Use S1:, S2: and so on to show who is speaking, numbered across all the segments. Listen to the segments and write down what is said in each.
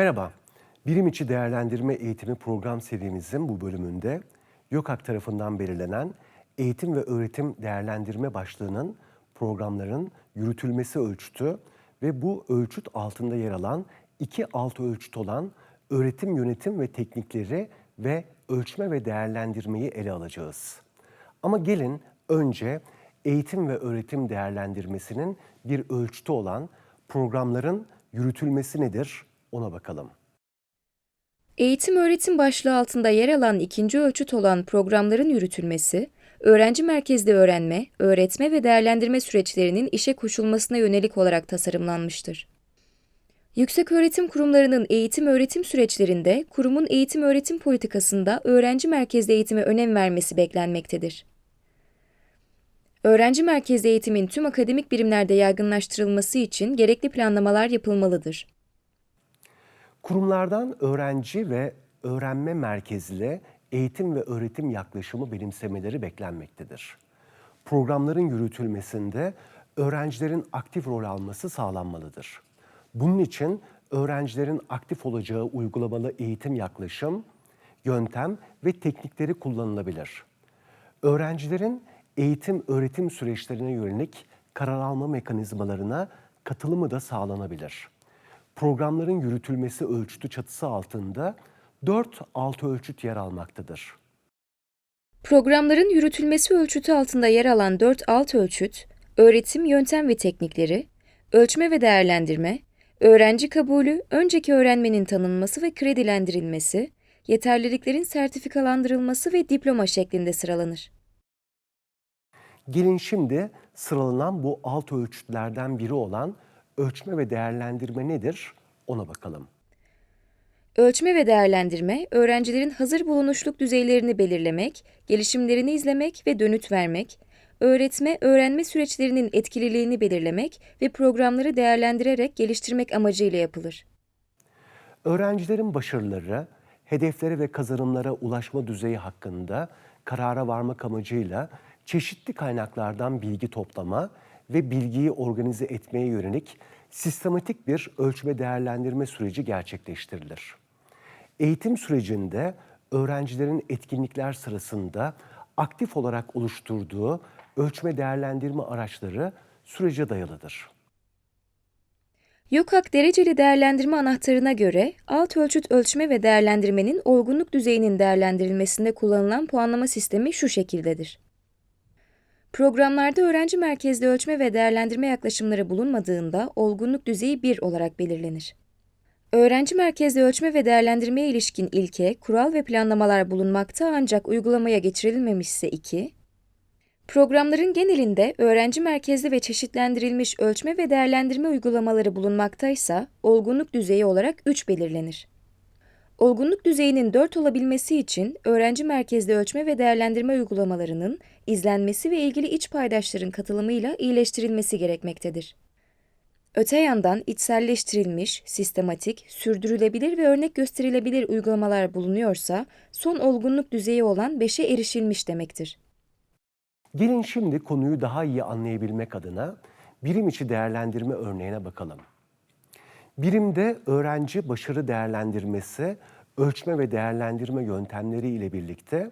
S1: Merhaba, Birim İçi Değerlendirme Eğitimi program serimizin bu bölümünde YÖKAK tarafından belirlenen eğitim ve öğretim değerlendirme başlığının programların yürütülmesi ölçütü ve bu ölçüt altında yer alan iki alt ölçüt olan öğretim yönetim ve teknikleri ve ölçme ve değerlendirmeyi ele alacağız. Ama gelin önce eğitim ve öğretim değerlendirmesinin bir ölçütü olan programların yürütülmesi nedir ona bakalım.
S2: Eğitim öğretim başlığı altında yer alan ikinci ölçüt olan programların yürütülmesi, öğrenci merkezli öğrenme, öğretme ve değerlendirme süreçlerinin işe koşulmasına yönelik olarak tasarımlanmıştır. Yükseköğretim kurumlarının eğitim öğretim süreçlerinde kurumun eğitim öğretim politikasında öğrenci merkezli eğitime önem vermesi beklenmektedir. Öğrenci merkezli eğitimin tüm akademik birimlerde yaygınlaştırılması için gerekli planlamalar yapılmalıdır.
S1: Kurumlardan öğrenci ve öğrenme merkezli eğitim ve öğretim yaklaşımı benimsemeleri beklenmektedir. Programların yürütülmesinde öğrencilerin aktif rol alması sağlanmalıdır. Bunun için öğrencilerin aktif olacağı uygulamalı eğitim yaklaşım, yöntem ve teknikleri kullanılabilir. Öğrencilerin eğitim öğretim süreçlerine yönelik karar alma mekanizmalarına katılımı da sağlanabilir. Programların yürütülmesi ölçütü çatısı altında 4 alt ölçüt yer almaktadır.
S2: Programların yürütülmesi ölçütü altında yer alan 4 alt ölçüt, öğretim yöntem ve teknikleri, ölçme ve değerlendirme, öğrenci kabulü, önceki öğrenmenin tanınması ve kredilendirilmesi, yeterliliklerin sertifikalandırılması ve diploma şeklinde sıralanır.
S1: Gelin şimdi sıralanan bu alt ölçütlerden biri olan ölçme ve değerlendirme nedir ona bakalım.
S2: Ölçme ve değerlendirme, öğrencilerin hazır bulunuşluk düzeylerini belirlemek, gelişimlerini izlemek ve dönüt vermek, öğretme, öğrenme süreçlerinin etkililiğini belirlemek ve programları değerlendirerek geliştirmek amacıyla yapılır.
S1: Öğrencilerin başarıları, hedeflere ve kazanımlara ulaşma düzeyi hakkında karara varmak amacıyla çeşitli kaynaklardan bilgi toplama ve bilgiyi organize etmeye yönelik sistematik bir ölçme değerlendirme süreci gerçekleştirilir. Eğitim sürecinde öğrencilerin etkinlikler sırasında aktif olarak oluşturduğu ölçme değerlendirme araçları sürece dayalıdır.
S2: YÖKAK dereceli değerlendirme anahtarına göre alt ölçüt ölçme ve değerlendirmenin olgunluk düzeyinin değerlendirilmesinde kullanılan puanlama sistemi şu şekildedir. Programlarda öğrenci merkezli ölçme ve değerlendirme yaklaşımları bulunmadığında olgunluk düzeyi 1 olarak belirlenir. Öğrenci merkezli ölçme ve değerlendirmeye ilişkin ilke, kural ve planlamalar bulunmakta ancak uygulamaya geçirilmemişse 2, Programların genelinde öğrenci merkezli ve çeşitlendirilmiş ölçme ve değerlendirme uygulamaları bulunmaktaysa olgunluk düzeyi olarak 3 belirlenir. Olgunluk düzeyinin 4 olabilmesi için öğrenci merkezli ölçme ve değerlendirme uygulamalarının izlenmesi ve ilgili iç paydaşların katılımıyla iyileştirilmesi gerekmektedir. Öte yandan içselleştirilmiş, sistematik, sürdürülebilir ve örnek gösterilebilir uygulamalar bulunuyorsa son olgunluk düzeyi olan 5'e erişilmiş demektir.
S1: Gelin şimdi konuyu daha iyi anlayabilmek adına birim içi değerlendirme örneğine bakalım. Birimde öğrenci başarı değerlendirmesi, ölçme ve değerlendirme yöntemleri ile birlikte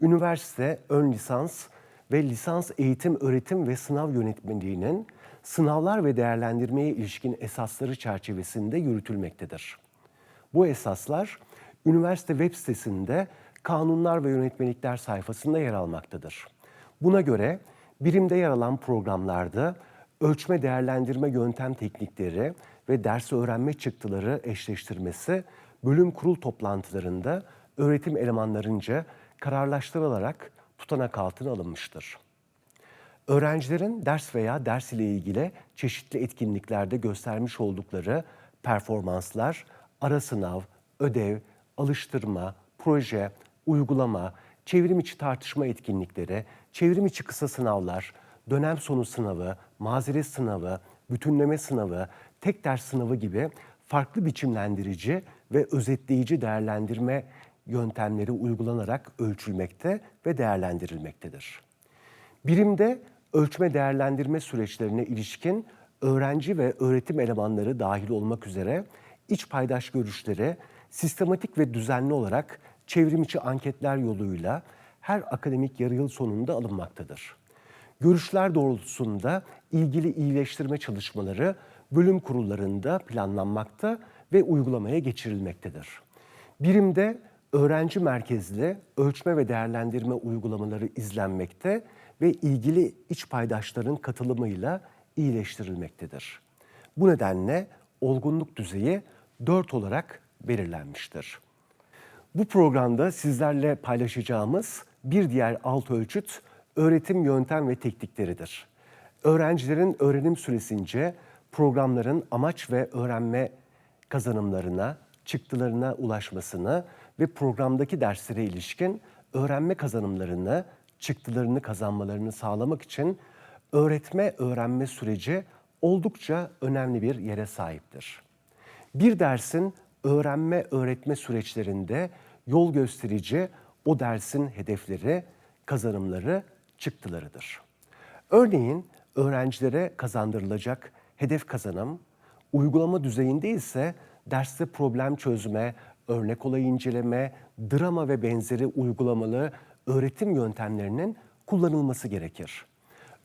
S1: üniversite, ön lisans ve lisans eğitim, öğretim ve sınav yönetmeliğinin sınavlar ve değerlendirmeye ilişkin esasları çerçevesinde yürütülmektedir. Bu esaslar üniversite web sitesinde kanunlar ve yönetmelikler sayfasında yer almaktadır. Buna göre birimde yer alan programlarda ölçme değerlendirme yöntem teknikleri ve ders öğrenme çıktıları eşleştirmesi bölüm kurul toplantılarında öğretim elemanlarınca kararlaştırılarak tutanak altına alınmıştır. Öğrencilerin ders veya ders ile ilgili çeşitli etkinliklerde göstermiş oldukları performanslar, ara sınav, ödev, alıştırma, proje, uygulama, çevrim içi tartışma etkinlikleri, çevrim içi kısa sınavlar, dönem sonu sınavı, mazeret sınavı, bütünleme sınavı, tek ders sınavı gibi farklı biçimlendirici ve özetleyici değerlendirme yöntemleri uygulanarak ölçülmekte ve değerlendirilmektedir. Birimde ölçme değerlendirme süreçlerine ilişkin öğrenci ve öğretim elemanları dahil olmak üzere iç paydaş görüşleri sistematik ve düzenli olarak çevrim içi anketler yoluyla her akademik yarı yıl sonunda alınmaktadır. Görüşler doğrultusunda ilgili iyileştirme çalışmaları bölüm kurullarında planlanmakta ve uygulamaya geçirilmektedir. Birimde öğrenci merkezli ölçme ve değerlendirme uygulamaları izlenmekte ve ilgili iç paydaşların katılımıyla iyileştirilmektedir. Bu nedenle olgunluk düzeyi 4 olarak belirlenmiştir. Bu programda sizlerle paylaşacağımız bir diğer alt ölçüt öğretim yöntem ve teknikleridir. Öğrencilerin öğrenim süresince programların amaç ve öğrenme kazanımlarına, çıktılarına ulaşmasını ve programdaki derslere ilişkin öğrenme kazanımlarını, çıktılarını kazanmalarını sağlamak için öğretme öğrenme süreci oldukça önemli bir yere sahiptir. Bir dersin öğrenme öğretme süreçlerinde yol gösterici o dersin hedefleri, kazanımları, çıktılarıdır. Örneğin öğrencilere kazandırılacak hedef kazanım, uygulama düzeyinde ise derste problem çözme, örnek olay inceleme, drama ve benzeri uygulamalı öğretim yöntemlerinin kullanılması gerekir.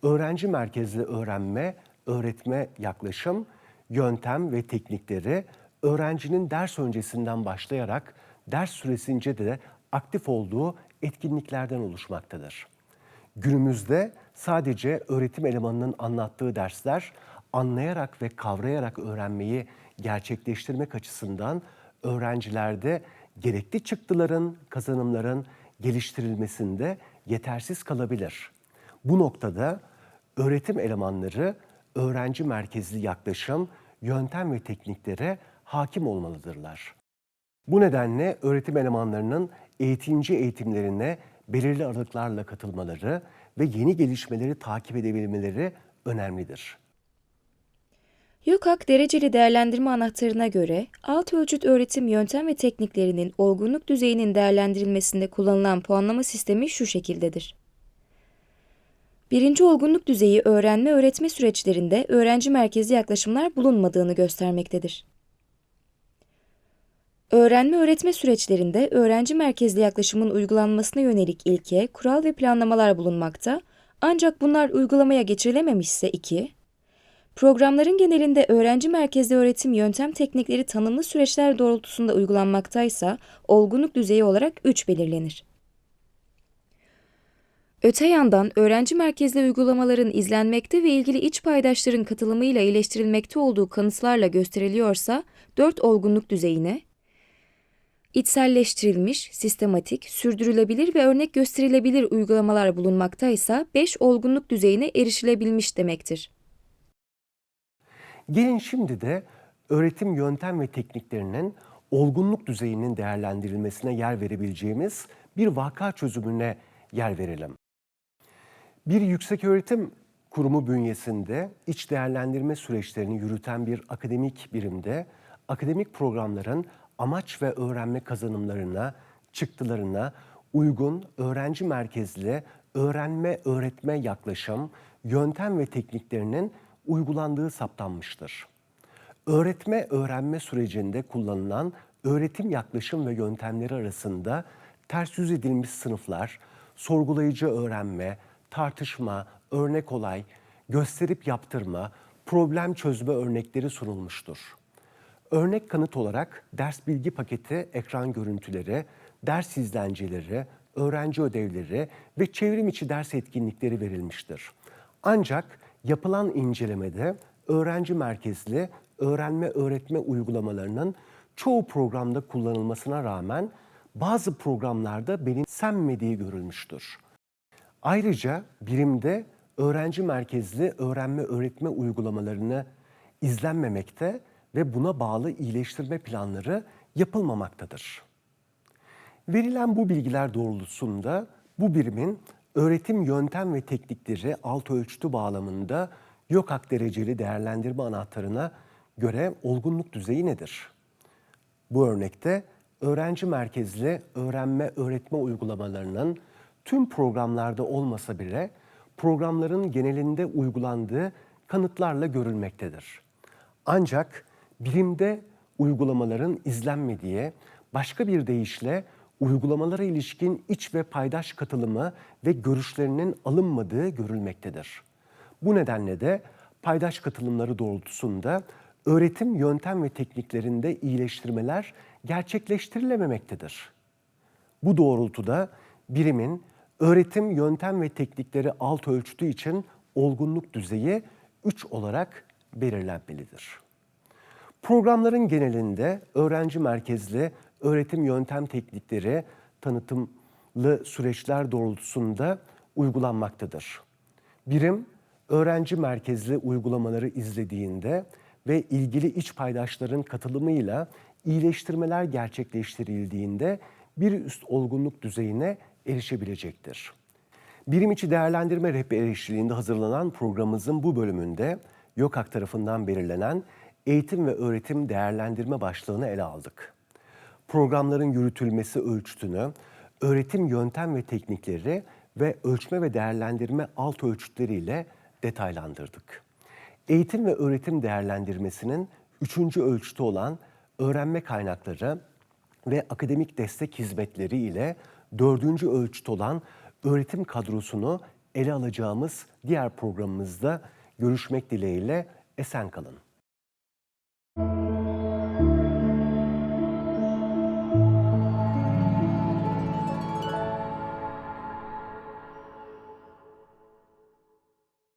S1: Öğrenci merkezli öğrenme, öğretme yaklaşım, yöntem ve teknikleri öğrencinin ders öncesinden başlayarak ders süresince de aktif olduğu etkinliklerden oluşmaktadır. Günümüzde sadece öğretim elemanının anlattığı dersler anlayarak ve kavrayarak öğrenmeyi gerçekleştirmek açısından öğrencilerde gerekli çıktıların, kazanımların geliştirilmesinde yetersiz kalabilir. Bu noktada öğretim elemanları öğrenci merkezli yaklaşım, yöntem ve tekniklere hakim olmalıdırlar. Bu nedenle öğretim elemanlarının eğitimci eğitimlerine belirli aralıklarla katılmaları ve yeni gelişmeleri takip edebilmeleri önemlidir.
S2: YÖKAK dereceli değerlendirme anahtarına göre alt ölçüt öğretim yöntem ve tekniklerinin olgunluk düzeyinin değerlendirilmesinde kullanılan puanlama sistemi şu şekildedir. Birinci olgunluk düzeyi öğrenme öğretme süreçlerinde öğrenci merkezli yaklaşımlar bulunmadığını göstermektedir. Öğrenme öğretme süreçlerinde öğrenci merkezli yaklaşımın uygulanmasına yönelik ilke, kural ve planlamalar bulunmakta ancak bunlar uygulamaya geçirilememişse 2, Programların genelinde öğrenci merkezli öğretim yöntem teknikleri tanımlı süreçler doğrultusunda uygulanmaktaysa olgunluk düzeyi olarak 3 belirlenir. Öte yandan öğrenci merkezli uygulamaların izlenmekte ve ilgili iç paydaşların katılımıyla iyileştirilmekte olduğu kanıtlarla gösteriliyorsa 4 olgunluk düzeyine, içselleştirilmiş, sistematik, sürdürülebilir ve örnek gösterilebilir uygulamalar bulunmaktaysa 5 olgunluk düzeyine erişilebilmiş demektir.
S1: Gelin şimdi de öğretim yöntem ve tekniklerinin olgunluk düzeyinin değerlendirilmesine yer verebileceğimiz bir vaka çözümüne yer verelim. Bir yükseköğretim kurumu bünyesinde iç değerlendirme süreçlerini yürüten bir akademik birimde akademik programların amaç ve öğrenme kazanımlarına, çıktılarına uygun öğrenci merkezli öğrenme öğretme yaklaşım, yöntem ve tekniklerinin uygulandığı saptanmıştır. Öğretme öğrenme sürecinde kullanılan öğretim yaklaşım ve yöntemleri arasında ters yüz edilmiş sınıflar, sorgulayıcı öğrenme, tartışma, örnek olay, gösterip yaptırma, problem çözme örnekleri sunulmuştur. Örnek kanıt olarak ders bilgi paketi ekran görüntüleri, ders izlenceleri, öğrenci ödevleri ve çevrim içi ders etkinlikleri verilmiştir. Ancak yapılan incelemede öğrenci merkezli öğrenme öğretme uygulamalarının çoğu programda kullanılmasına rağmen bazı programlarda benimsenmediği görülmüştür. Ayrıca birimde öğrenci merkezli öğrenme öğretme uygulamalarını izlenmemekte ve buna bağlı iyileştirme planları yapılmamaktadır. Verilen bu bilgiler doğrultusunda bu birimin öğretim yöntem ve teknikleri alt ölçütü bağlamında YÖKAK dereceli değerlendirme anahtarına göre olgunluk düzeyi nedir? Bu örnekte öğrenci merkezli öğrenme öğretme uygulamalarının tüm programlarda olmasa bile programların genelinde uygulandığı kanıtlarla görülmektedir. Ancak bilimde uygulamaların izlenmediği, başka bir deyişle uygulamalara ilişkin iç ve paydaş katılımı ve görüşlerinin alınmadığı görülmektedir. Bu nedenle de paydaş katılımları doğrultusunda öğretim yöntem ve tekniklerinde iyileştirmeler gerçekleştirilememektedir. Bu doğrultuda birimin öğretim yöntem ve teknikleri alt ölçütü için olgunluk düzeyi 3 olarak belirlenmelidir. Programların genelinde öğrenci merkezli öğretim yöntem teknikleri tanıtımlı süreçler doğrultusunda uygulanmaktadır. Birim öğrenci merkezli uygulamaları izlediğinde ve ilgili iç paydaşların katılımıyla iyileştirmeler gerçekleştirildiğinde bir üst olgunluk düzeyine erişebilecektir. Birim içi değerlendirme rehberi eşliğinde hazırlanan programımızın bu bölümünde YÖKAK tarafından belirlenen eğitim ve öğretim değerlendirme başlığını ele aldık. Programların yürütülmesi ölçütünü, öğretim yöntem ve teknikleri ve ölçme ve değerlendirme alt ölçütleriyle detaylandırdık. Eğitim ve öğretim değerlendirmesinin üçüncü ölçütü olan öğrenme kaynakları ve akademik destek hizmetleri ile dördüncü ölçüt olan öğretim kadrosunu ele alacağımız diğer programımızda görüşmek dileğiyle esen kalın.